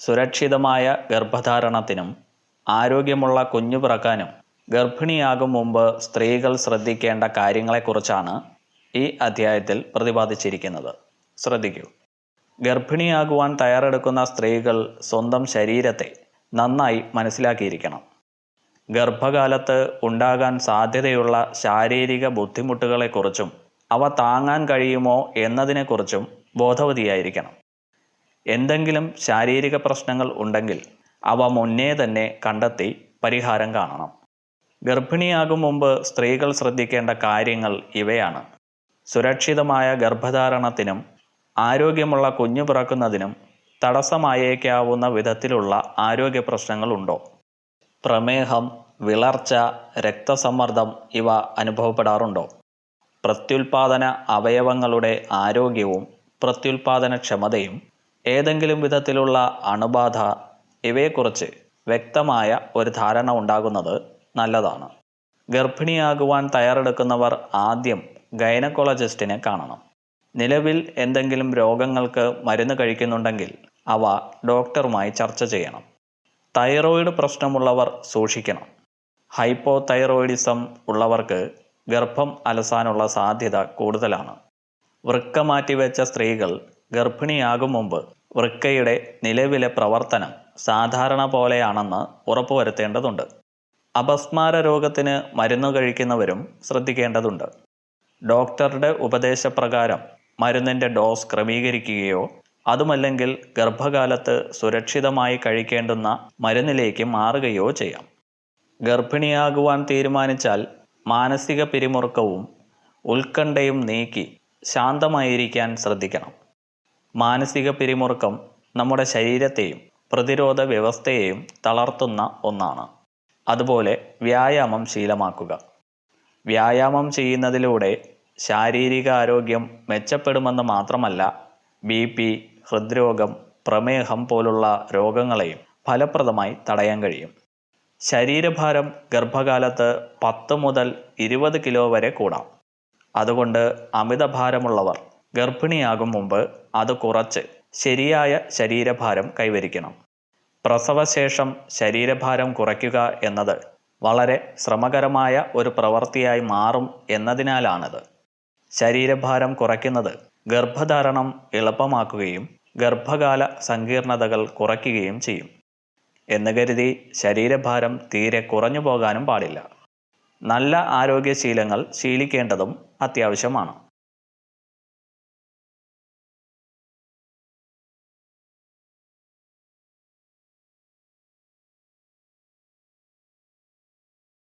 സുരക്ഷിതമായ ഗർഭധാരണത്തിനും ആരോഗ്യമുള്ള കുഞ്ഞു പിറക്കാനും ഗർഭിണിയാകും മുമ്പ് സ്ത്രീകൾ ശ്രദ്ധിക്കേണ്ട കാര്യങ്ങളെക്കുറിച്ചാണ് ഈ അധ്യായത്തിൽ പ്രതിപാദിച്ചിരിക്കുന്നത്. ശ്രദ്ധിക്കൂ. ഗർഭിണിയാകുവാൻ തയ്യാറെടുക്കുന്ന സ്ത്രീകൾ സ്വന്തം ശരീരത്തെ നന്നായി മനസ്സിലാക്കിയിരിക്കണം. ഗർഭകാലത്ത് ഉണ്ടാകാൻ സാധ്യതയുള്ള ശാരീരിക ബുദ്ധിമുട്ടുകളെക്കുറിച്ചും അവ താങ്ങാൻ കഴിയുമോ എന്നതിനെക്കുറിച്ചും ബോധവതിയായിരിക്കണം. എന്തെങ്കിലും ശാരീരിക പ്രശ്നങ്ങൾ ഉണ്ടെങ്കിൽ അവ മുന്നേ തന്നെ കണ്ടെത്തി പരിഹാരം കാണണം. ഗർഭിണിയാകും മുമ്പ് സ്ത്രീകൾ ശ്രദ്ധിക്കേണ്ട കാര്യങ്ങൾ ഇവയാണ്. സുരക്ഷിതമായ ഗർഭധാരണത്തിനും ആരോഗ്യമുള്ള കുഞ്ഞു പിറക്കുന്നതിനും തടസ്സമായേക്കാവുന്ന വിധത്തിലുള്ള ആരോഗ്യ പ്രശ്നങ്ങളുണ്ടോ? പ്രമേഹം വിളർച്ച രക്തസമ്മർദ്ദം ഇവ അനുഭവപ്പെടാറുണ്ടോ? പ്രത്യുൽപാദന അവയവങ്ങളുടെ ആരോഗ്യവും പ്രത്യുൽപാദനക്ഷമതയും ഏതെങ്കിലും വിധത്തിലുള്ള അണുബാധ ഇവയെക്കുറിച്ച് വ്യക്തമായ ഒരു ധാരണ ഉണ്ടാകുന്നത് നല്ലതാണ്. ഗർഭിണിയാകുവാൻ തയ്യാറെടുക്കുന്നവർ ആദ്യം ഗൈനക്കോളജിസ്റ്റിനെ കാണണം. നിലവിൽ എന്തെങ്കിലും രോഗങ്ങൾക്ക് മരുന്ന് കഴിക്കുന്നുണ്ടെങ്കിൽ അവ ഡോക്ടറുമായി ചർച്ച ചെയ്യണം. തൈറോയിഡ് പ്രശ്നമുള്ളവർ സൂക്ഷിക്കണം. ഹൈപ്പോ തൈറോയിഡിസം ഉള്ളവർക്ക് ഗർഭം അലസാനുള്ള സാധ്യത കൂടുതലാണ്. വൃക്ക മാറ്റിവെച്ച സ്ത്രീകൾ ഗർഭിണിയാകും മുമ്പ് വൃക്കയുടെ നിലവിലെ പ്രവർത്തനം സാധാരണ പോലെയാണെന്ന് ഉറപ്പുവരുത്തേണ്ടതുണ്ട്. അപസ്മാര രോഗത്തിന് മരുന്ന് കഴിക്കുന്നവരും ശ്രദ്ധിക്കേണ്ടതുണ്ട്. ഡോക്ടറുടെ ഉപദേശപ്രകാരം മരുന്നിന്റെ ഡോസ് ക്രമീകരിക്കുകയോ അതുമല്ലെങ്കിൽ ഗർഭകാലത്ത് സുരക്ഷിതമായി കഴിക്കേണ്ടുന്ന മരുന്നിലേക്ക് മാറുകയോ ചെയ്യാം. ഗർഭിണിയാകുവാൻ തീരുമാനിച്ചാൽ മാനസിക പിരിമുറുക്കവും ഉത്കണ്ഠയും നീക്കി ശാന്തമായിരിക്കാൻ ശ്രദ്ധിക്കണം. മാനസിക പിരിമുറുക്കം നമ്മുടെ ശരീരത്തെയും പ്രതിരോധ വ്യവസ്ഥയെയും തളർത്തുന്ന ഒന്നാണ്. അതുപോലെ വ്യായാമം ശീലമാക്കുക. വ്യായാമം ചെയ്യുന്നതിലൂടെ ശാരീരിക ആരോഗ്യം മെച്ചപ്പെടുമെന്ന് മാത്രമല്ല ബി പി ഹൃദ്രോഗം പ്രമേഹം പോലുള്ള രോഗങ്ങളെയും ഫലപ്രദമായി തടയാൻ കഴിയും. ശരീരഭാരം ഗർഭകാലത്ത് പത്ത് മുതൽ ഇരുപത് കിലോ വരെ കൂടാം. അതുകൊണ്ട് അമിതഭാരമുള്ളവർ ഗർഭിണിയാകും മുമ്പ് അത് കുറച്ച് ശരിയായ ശരീരഭാരം കൈവരിക്കണം. പ്രസവശേഷം ശരീരഭാരം കുറയ്ക്കുക എന്നത് വളരെ ശ്രമകരമായ ഒരു പ്രവൃത്തിയായി മാറും എന്നതിനാലാണിത്. ശരീരഭാരം കുറയ്ക്കുന്നത് ഗർഭധാരണം എളുപ്പമാക്കുകയും ഗർഭകാല സങ്കീർണതകൾ കുറയ്ക്കുകയും ചെയ്യും. എന്ന് കരുതി ശരീരഭാരം തീരെ കുറഞ്ഞു പോകാനും പാടില്ല. നല്ല ആരോഗ്യശീലങ്ങൾ ശീലിക്കേണ്ടതും അത്യാവശ്യമാണ്.